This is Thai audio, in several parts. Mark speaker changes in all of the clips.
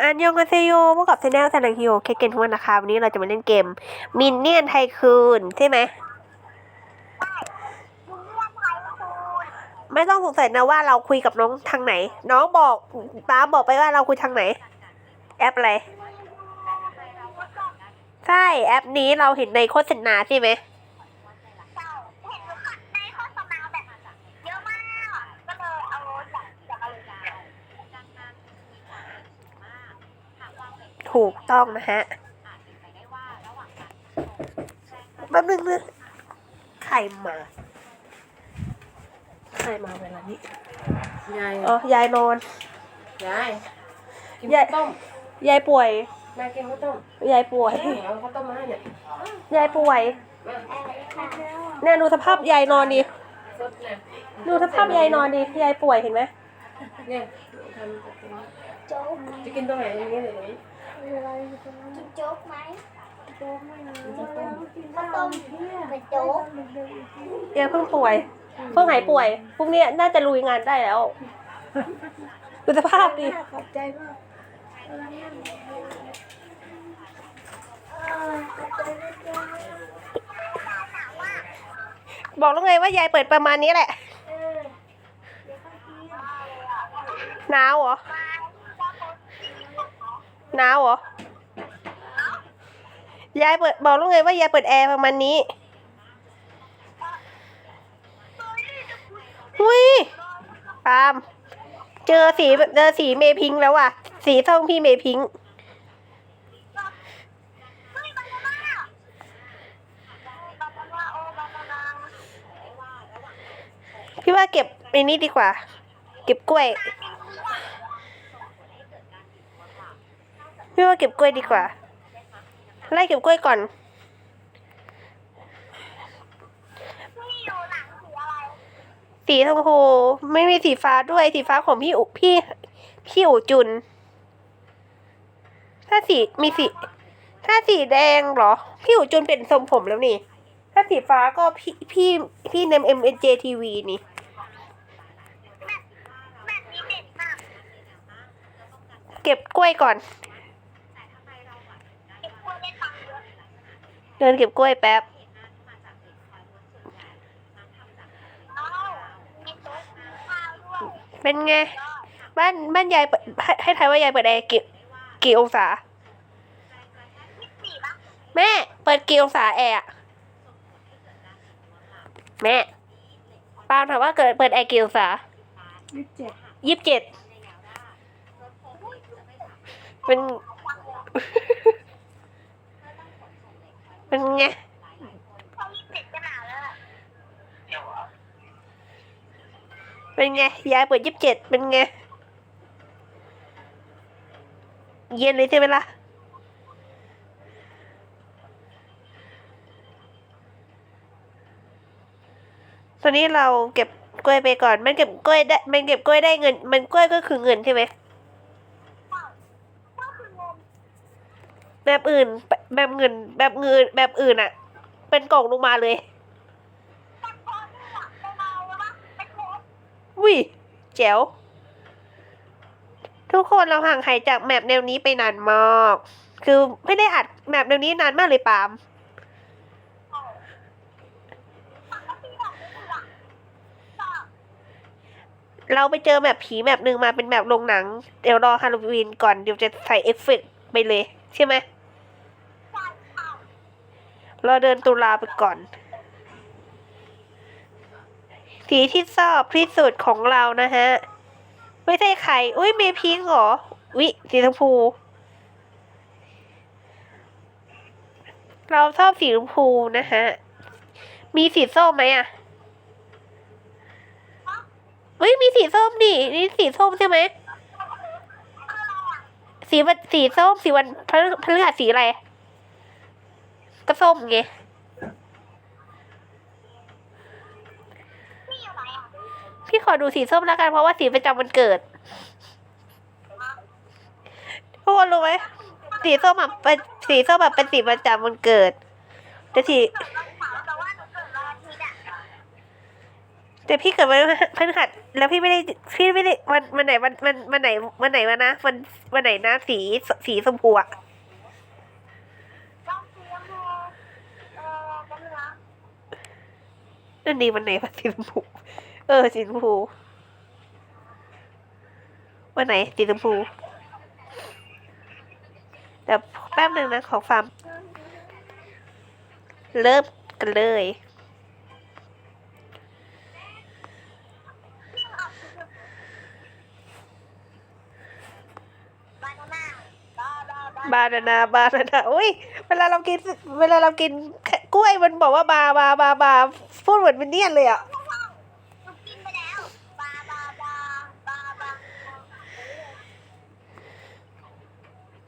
Speaker 1: อันยองกาเซโยพบกับเซนเนลซันฮิโอเคเกนทุกวันนะคะ วันนี้เราจะมาเล่นเกม มินเนี่ยนไทคูนใช่ไหม ไม่ต้องสงสัยนะว่าเราคุยกับน้องทางไหน น้องบอกป้าบอกไปว่าเราคุยทางไหน แอปอะไร ใช่ แอปนี้เราเห็นในโฆษณาใช่ไหม
Speaker 2: เจ้าเห็นลูกค้าในโฆษณาแบบเยอะมาก ก็เลยเอาจากจากอะไรเนี่ย
Speaker 1: ถูกต้องนะฮะแป๊บนึงนะใครมา ใครมาเวลานี้
Speaker 3: ยาย
Speaker 1: อ๋อยายนอน
Speaker 3: ยาย กิน
Speaker 1: ยาย
Speaker 3: ข้าวต้ม
Speaker 1: ยายป่วย
Speaker 3: แม่กินข้าวต้ม
Speaker 1: ยายป่วย
Speaker 3: เอาข้าวต้มมาให้เนี่ย
Speaker 1: ยายป่วย
Speaker 3: มา
Speaker 1: เนี่ยดูสภาพยายนอนดิ
Speaker 3: สดเนี่ย
Speaker 1: ดูสภาพยายนอนดิยายป่วยเห็นไหม
Speaker 3: เนี่ยทำจะกิน
Speaker 2: โจ๊ก
Speaker 3: จะกินตรงไหนต รงนี้หรือตรงนี้
Speaker 2: กินโจ๊กไหมโจ๊กไม่ข้าวต้มเป็นโจ๊ก
Speaker 1: ยายเพิ่งป่วย เพิ่งหายป่วยพรุ่งนี้น่าจะลุยงานได้แล้วดูสภาพดิ
Speaker 2: ขอบใจมากขอบใจนะจ๊ะ
Speaker 1: บอกแล้วไงว่ายายเปิดประมาณนี้แหละ
Speaker 2: เออ
Speaker 1: หนาวเหรอ หนาวเหรอยายเปิดบอกล้วไงว่ายายเปิดแอร์ประมาณนี้หุยปาล์มเจอสีเจอสีเมพิงค์แล้วอะ สีส้มพี่เมพิงค์พี่ว่าเก็บไอ้นี่ดีกว่า เก็บกล้วย พี่ว่าเก็บกล้วยดีกว่า ไล่เก็บกล้วยก่อน
Speaker 2: นี่องสีอะไร
Speaker 1: สีชมพูไม่มีสีฟ้าด้วยสีฟ้าของพี่อุพี่ พี่อูจุน ถ้าสีมีสี ถ้าสีแดงเหรอ พี่อูจุนเป็นทรงผมแล้วนี่ ถ้าสีฟ้าก็พี่พี่พี่เนมเอ็มเอ็นเจทีวีนี่
Speaker 2: เก็
Speaker 1: บกล้วยก่อน
Speaker 2: เก็บกล้วยได้ตังค์เยอะ
Speaker 1: เดินเก็บกล้วยแป๊บ
Speaker 2: เอ้ามีโต๊ะมีข้าวด้วย
Speaker 1: เป็นไง บ้านบ้านยายเปิดให้ให้ทายว่ายายเปิดแอร์กี่กี่องศา
Speaker 2: ยี่สิบสี่ปะ
Speaker 1: แม่ เปิดกี่องศาแอร์อะแม่ปาล์มถามว่าเกิดเปิดแอร์กี่องศา
Speaker 3: ยี่สิบเจ็ด
Speaker 1: ยี่สิบเจ็ดเป็น เป็นไง
Speaker 2: เขายี่สิบเจ็ดก็หนาวแล้ว
Speaker 1: เป็นไงยายเปิดยี่สิบเจ็ดเป็นไง เย็นเลยใช่ไหมล่ะตอนนี้เราเก็บกล้วยไปก่อน มันเก็บกล้วยได้ มันเก็บกล้วยได้เงิน มันกล้วยก็คือเงินใช่ไหม
Speaker 2: ก็คือเงิน
Speaker 1: แบบอื่น แบบเงิน แบบเงิน แบบอื่นอะเป็นกล่องลงมาเลย
Speaker 2: แต่พอนี่อะไปเมาแล้วปะไปโพสต์
Speaker 1: วิแจ๋ว ทุกคนเราห่างหายจากแมปแนวนี้ไปนานมาก คือไม่ได้อัดแมปแนวนี้นานมากเลยปาล์มเราไปเจอแมปผีแมปหนึ่งมาเป็นแมปโรงหนัง เดี๋ยวรอฮาโลวีนก่อน เดี๋ยวจะใส่เอฟเฟกต์ไปเลย ใช่ไหม
Speaker 2: ใช่ค่ะ
Speaker 1: รอเดินตุลาไปก่อน สีที่ชอบที่สุดของเรานะฮะ ไม่ใช่ไข่อุ้ยเมพิงค์เหรอ วิสีชมพู เราชอบสีชมพูนะฮะ มีสีส้มไหมอะเฮ้ยมีสีส้มดินี่สีส้มใช่ไหม สีวันสีส้มสีวันพฤพฤหัสสีอะไร ก็ส้มไงพี่ขอดูสีส้มแล้วกันเพราะว่าสีประจำวันเกิดทุกคนรู้ไหมสีส้มอะเป็นสีส้มแบบเป็นสีประจำวันเกิดแต่สี
Speaker 2: เกิดวันเสาร์ แต่ว่าหนูเกิดวันอาทิตย์อะ
Speaker 1: แต่พี่เกิดวันพฤหัสแล้วพี่ไม่ได้พี่ไม่ได้วันวันไหนวันวันวันไหนวันไหนวะนะวันวันไหนนะสีสีชมพูอะ
Speaker 2: ลองเสียงดูเออเป็นไง
Speaker 1: นั่นดีวันไหนวะสีชมพูเออสีชมพูวันไหนสีชมพูเดี๋ยวแป๊บหนึ่งนะขอฟาร์มเริ่มกันเลย
Speaker 2: บานาน่าบา บา
Speaker 1: นานาบานานาอุ้ยเวลาเรากินเวลาเรากินกล้วยมันบอกว่าบาบาบาบาพูดเหมือนเป็นเนียนเลยอะ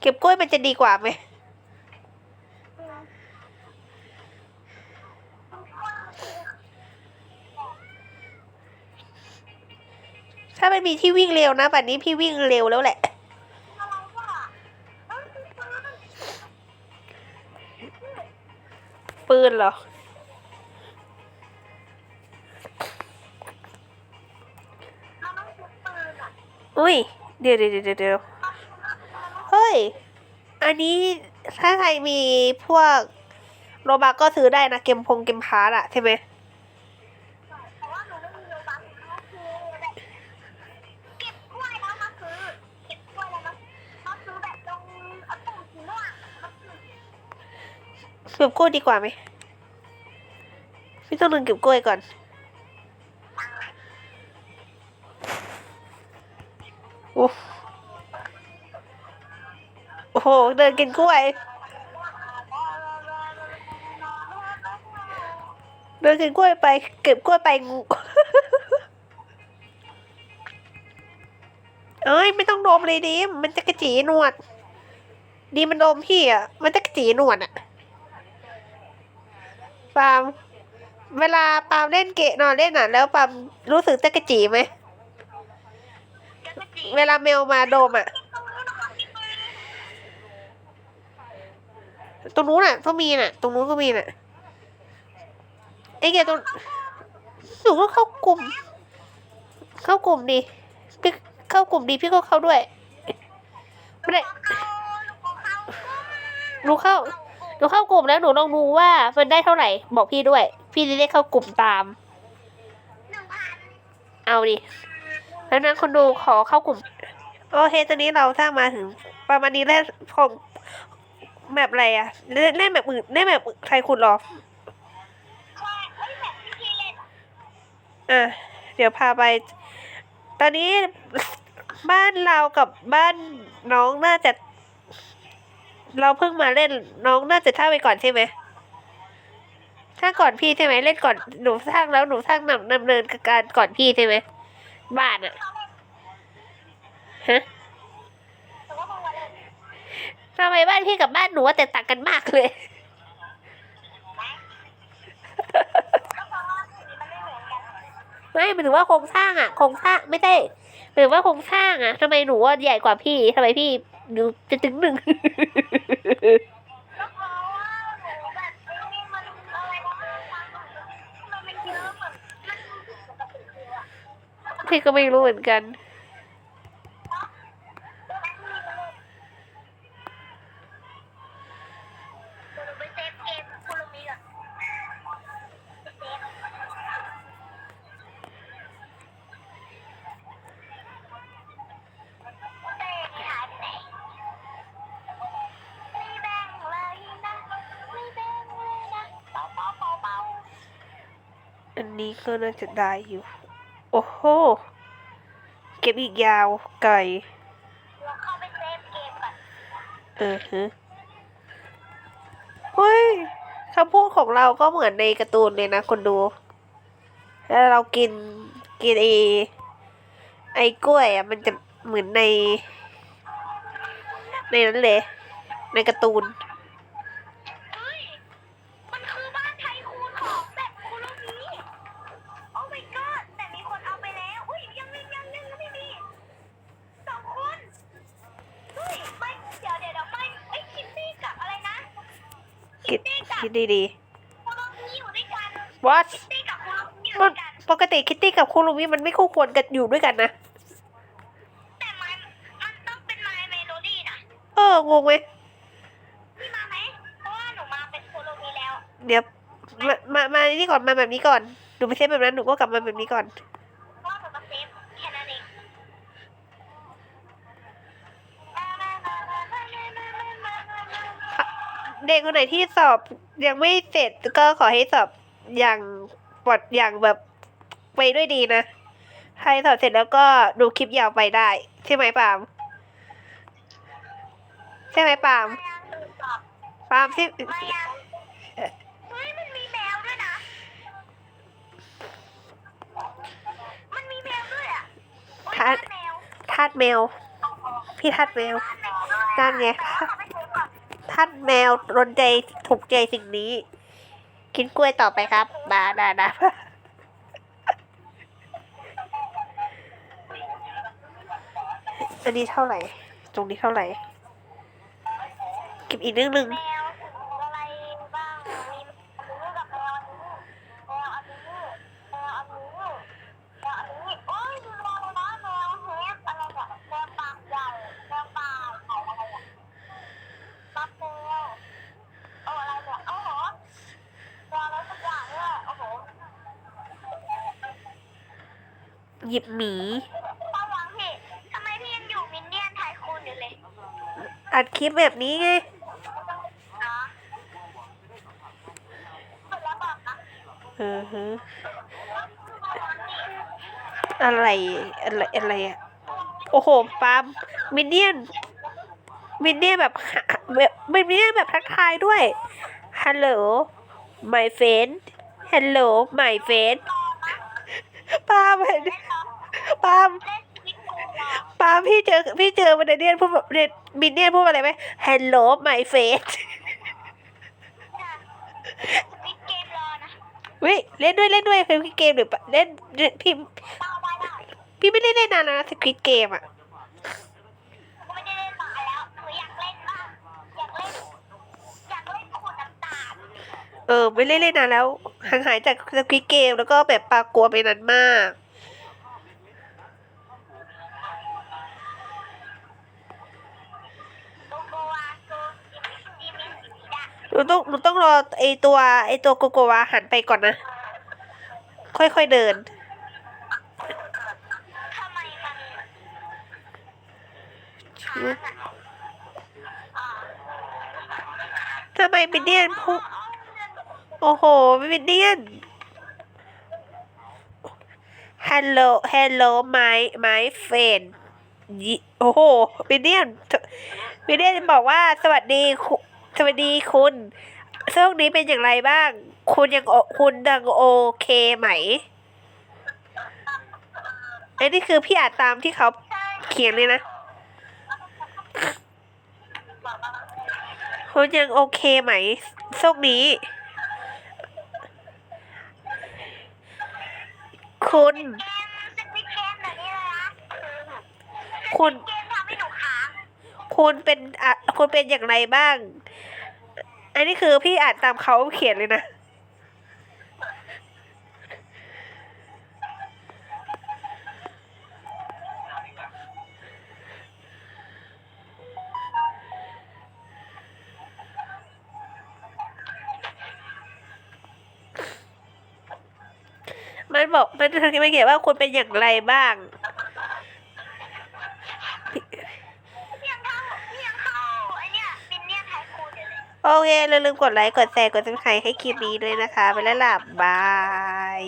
Speaker 1: เก็บกล้วยมันจะดีกว่าไหมถ้ามันมีที่วิ่งเร็วนะป่านนี้พี่วิ่งเร็วแล้วแหละ
Speaker 2: น
Speaker 1: ปืนเหรอ
Speaker 2: เอาน้องถือปืนอะ
Speaker 1: อุ้ยเดี๋ยวเดี๋ยวเดี๋ยวเดี๋ยวเฮ้ย อันนี้ถ้าใครมีพวกโรบาก็ซื้อได้นะ เกมพงเกมพาร์ตอะใช่ไหม
Speaker 2: เพราะว่าหนูไม่มีโลบัคก็คือแบบเก็บกล้วยแล้วมาซื้อเก็บกล้วยแล้วมามาซื้อแบบตรงเอาตุ่มสีม่วงมาซื้อ
Speaker 1: เก็บกล้วยดีกว่าไหม พี่ต้องเดินเก็บกล้วยก่อน โอ้โอ้โห เดินกินกล้วย เดินกินกล้วยไป เก็บกล้วยไปงูเอ้ย ไม่ต้องดมเลยดิมมันจะกระจีหนวด ดีมันดมพี่อะ มันจะกระจีหนวดอะปาล์ม เวลาปาล์มเล่นเกะนอนเล่นอะ แล้วปาล์มรู้สึกจะกระจีไหม
Speaker 2: จะกระจี
Speaker 1: เวลาเมลมาโดมอะ ตรงนู้นอะก็มีน่ะ ตรงนู้นก็มีน่ะไอ้เกตรงหนูก็เข้ากลุ่ม เข้ากลุ่มดิพี่เข้ากลุ่มดีพี่ก็เข้าด้วยไม่ได้หนูเข้าหนูเข้ากลุ่มแล้วหนูลองดูว่ามันได้เท่าไหร่ บอกพี่ด้วย พี่จะได้เข้ากลุ่มตาม เอาดิแล้วนั้นคนดูขอเข้ากลุ่ม โอเคตอนนี้เราถ้ามาถึง ประมาณนี้แล้วของแมปอะไรอะเล่นเล่นแบบอื่นเล่นแบบใครขุดหรอ
Speaker 2: อะ
Speaker 1: อะเดี๋ยวพาไป ตอนนี้บ้านเรากับบ้านน้องน่าจะ เราเพิ่งมาเล่นน้องน่าจะท่าไปก่อนใช่ไหม ถ้าก่อนพี่ใช่ไหมเล่นก่อนหนูสร้างแล้วหนูสร้างนำดำเนินการก่อนพี่ใช่ไหมบ้านอะฮะทำไมบ้านพี่กับบ้านหนูว่าแตกต่างกันมากเลย
Speaker 2: ไม่หมือนกัน
Speaker 1: ไม่หมายถึงว่าโครงสร้างอะโครงสร้างไม่ได้หมายถึงว่าโครงสร้างอะทำไมหนูว่าใหญ่กว่าพี่ทำไมพี่หนูจะถึงหนึ่ง
Speaker 2: พี่ก็
Speaker 1: ไม่รู้เหมือนกัน
Speaker 2: อันนี้
Speaker 1: ก็น่าจะได้อยู่ โอ้โห เก็บอีกยาวไกล
Speaker 2: เราเข้าไปเซฟเกมก่อน
Speaker 1: เออฮะเฮ้ยคำพูดของเราก็เหมือนในการ์ตูนเลยนะคนดู แล้วเรากินกินไอไอ้กล้วยอะมันจะเหมือนใน ในนั้นเลย ในการ์ตูน
Speaker 2: คิดตี้กับ
Speaker 1: คิดดี
Speaker 2: คุรุมิอยู่ด้วยกัน
Speaker 1: ๆ what
Speaker 2: คิตตี้กับคุรุมิอยู่
Speaker 1: มั
Speaker 2: ด้วนยกัน
Speaker 1: ปกติคิตตี้กับคุรุมิมันไม่คู่ควรกันอยู่ด้วยกันนะ
Speaker 2: แต่มันมันต้องเป็นไมเมโลดี้นะ
Speaker 1: เออ งงไหม
Speaker 2: พี่มาไหมเพราะว่าหนูมาเป็นโคโลมีแล้ว
Speaker 1: เดี๋ยว มา มา มานี่ก่อน มาแบบนี้ก่อน หนูไม่ใช่แบบนั้น หนูก็กลับมาแบบนี้ก่อน
Speaker 2: เพราะว่าหนูมาเซฟ เด็
Speaker 1: กคนไหนที่สอบยังไม่เสร็จก็ขอให้สอบอย่างปลอดอย่างแบบไปด้วยดีนะ ใครสอบเสร็จแล้วก็ดูคลิปยาวไปได้ ใช่ไหมปาล์มใช่ไหมปาล์ม
Speaker 2: มายังตื่นตอบ
Speaker 1: ปาล์มที่
Speaker 2: มายังเฮ้ยมันมีแมวด้วยนะ มันมีแมวด้วยอะโอ๊ยบ้านแมว
Speaker 1: ทาดแมว พี่ทาดแมว
Speaker 2: บ้านแมวด้วย
Speaker 1: นั่นไง ท่านแมวรนใจถูกใจสิ่งนี้ กินกล้วยต่อไปครับ บาดานะอันนี้เท่าไหร่ ตรงนี้เท่าไหร่ เก็บอีกนิดนึง
Speaker 2: แมวอะไรบ้างมีอันนี้กับแมวอันนี้แมวอันนี้แมวอันนี้แมวอันนี้โอ้ยมีแมวนะแมวเฮฟอะไรเนี่ยแมวปากใหญ่แมวปากเขาอะไรเนี่ยปักแมวโอ้อะไรเนี่ยโอ้โหแมวอะไรสักอย่างเนี่ยโอ้โห
Speaker 1: หยิบหมี
Speaker 2: ป้าวังพี่ทำไมพี่ยังอยู่มินเนี่ยนไทยคูนอยู่เลย
Speaker 1: อัดคลิปแบบนี้ไง
Speaker 2: อ๋อเสร็จแล้วบอกนะ
Speaker 1: อือฮึอะไรอะไรอะไรอะโอ้โหปาล์มมินเนี่ยนมินเนี่ยนแบบแบบมินเนี่ยนแบบทักทายด้วยฮัลโหล my friend ฮัลโหล my friend ปาล์มเห็น ปาล์ม
Speaker 2: เล่นชีวิตคูนเหรอ
Speaker 1: ปาล์มพี่เจอพี่เจอมันเนียนพูดแบบเนมินเนี่ยนพูดอะไรไหมฮัลโหล my friend
Speaker 2: ปิดเกมรอนะ
Speaker 1: วิเล่นด้วยเล่นด้วยคือพี่เกมหรือปะเล่นเล่นพี่
Speaker 2: ได้ได้ได้
Speaker 1: พี่ไม่ได้เล่นนานแล้วนะสควิตเกมอะ
Speaker 2: กูไม่ได้เล่นนานแล้วหนูอยากเล่นบ้างอยากเล่นอยากเล่นขูดน้ำตาล
Speaker 1: เออไม่ได้เล่นนานแล้วห่างหายจากสควิตเกมแล้วก็แบบปลากลัวไปนานมาก
Speaker 2: โก
Speaker 1: หนูต้องหนูต้องรอไอตัวไอตัวโกโกวาหันไปก่อนนะ ค่อยๆเดิน
Speaker 2: ทำไมมันช้าจัง
Speaker 1: ทำไมมินเนี่ยนพูโอ้โหมินเนี่ยน Hello Hello my my friend ยิโอ้โหมินเนี่ยนมินเนี่ยนบอกว่าสวัสดีคุ สวัสดีคุณช่วงนี้เป็นอย่างไรบ้าง คุณยังโอคุณยังโอเคไหมไอ้นี่คือพี่อ่านตามที่เขาเขียนเลยนะ คุณยังโอเคไหมช่วงนี้ คุณ
Speaker 2: คุ
Speaker 1: ณ คุณเป็นอะคุณเป็นอย่างไรบ้าง อันนี้คือพี่อ่านตามเขาเขียนเลยนะ มันบอกมันจะไม่เขียนว่าคุณเป็นอย่างไรบ้าง
Speaker 2: เพียงเข้าเพียงเข้าไอเนี้ยมินเนี่ยนไทยคูนอยู่เลย
Speaker 1: โอเคอย่าลืมกดไลค์ กดแชร์ กดซับสไครต์ให้คลิปนี้ด้วยนะคะ ไปแล้วล่ะบาย